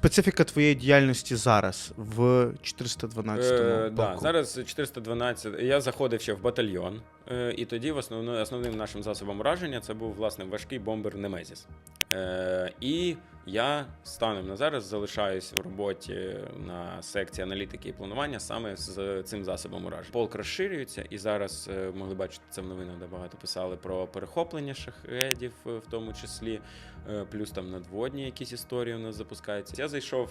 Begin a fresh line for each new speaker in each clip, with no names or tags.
специфіка твоєї діяльності зараз в 412
Е, да, зараз 412. Я заходив ще в батальйон, е, і тоді в основно, основним нашим засобом ураження це був власне важкий бомбер Немезіс. Е, і я станом на зараз залишаюсь в роботі на секції аналітики і планування саме з цим засобом ураження. Полк розширюється, і зараз е, могли бачити це в новинах, де багато писали про перехоплення шахедів, е, в тому числі, плюс там надводні якісь історії у нас запускаються. Я зайшов.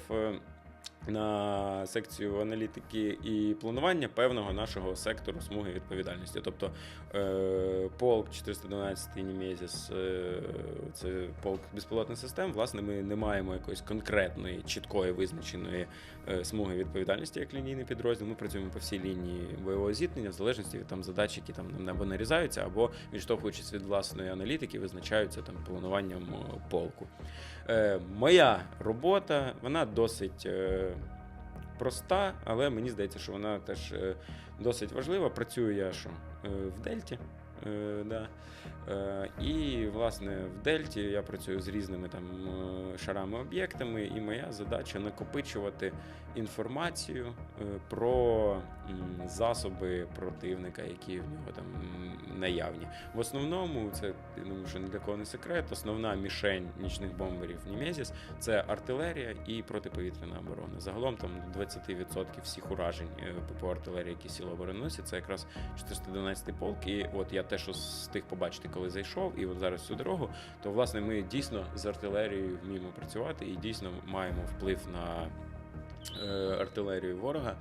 На секцію аналітики і планування певного нашого сектору смуги відповідальності. Тобто е, полк 412 Німезіс е, це полк безпілотних систем. Власне, ми не маємо якоїсь конкретної, чіткої визначеної е, смуги відповідальності як лінійний підрозділ. Ми працюємо по всій лінії бойового зіткнення, в залежності від там задач, які там або нарізаються, або відштовхуючись від власної аналітики, визначаються там плануванням полку. Моя робота, вона досить проста, але мені здається, що вона теж е, досить важлива. Працюю я що е, в Дельті. Е, да. і, власне, в Дельті я працюю з різними там е, шарами об'єктами, і моя задача накопичувати інформацію про засоби противника, які в нього там наявні. В основному, це думаю, що ні для кого не секрет. Основна мішень нічних бомберів Німезіс це артилерія і протиповітряна оборона. Загалом там 20% всіх уражень е, ППО артилерії, які сіли оборони це якраз 412 полк. І от я те, що встиг побачити, коли зайшов, і от зараз цю дорогу, то власне ми дійсно з артилерією вміємо працювати і дійсно маємо вплив на е, артилерію ворога.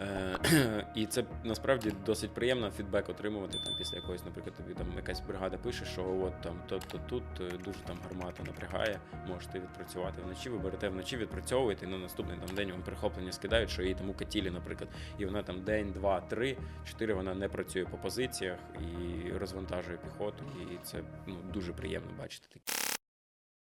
Е, І це насправді досить приємно фідбек отримувати там після якоїсь, наприклад, тобі там якась бригада пише, що от там то, то тут е, дуже там гармата напрягає, можете відпрацювати вночі. Ви берете вночі, відпрацьовуєте, і на наступний там день вам прихоплення скидають, що їй тому катілі, наприклад, і вона там день, два, три, чотири вона не працює по позиціях і розвантажує піхоту. І це ну дуже приємно бачити таке.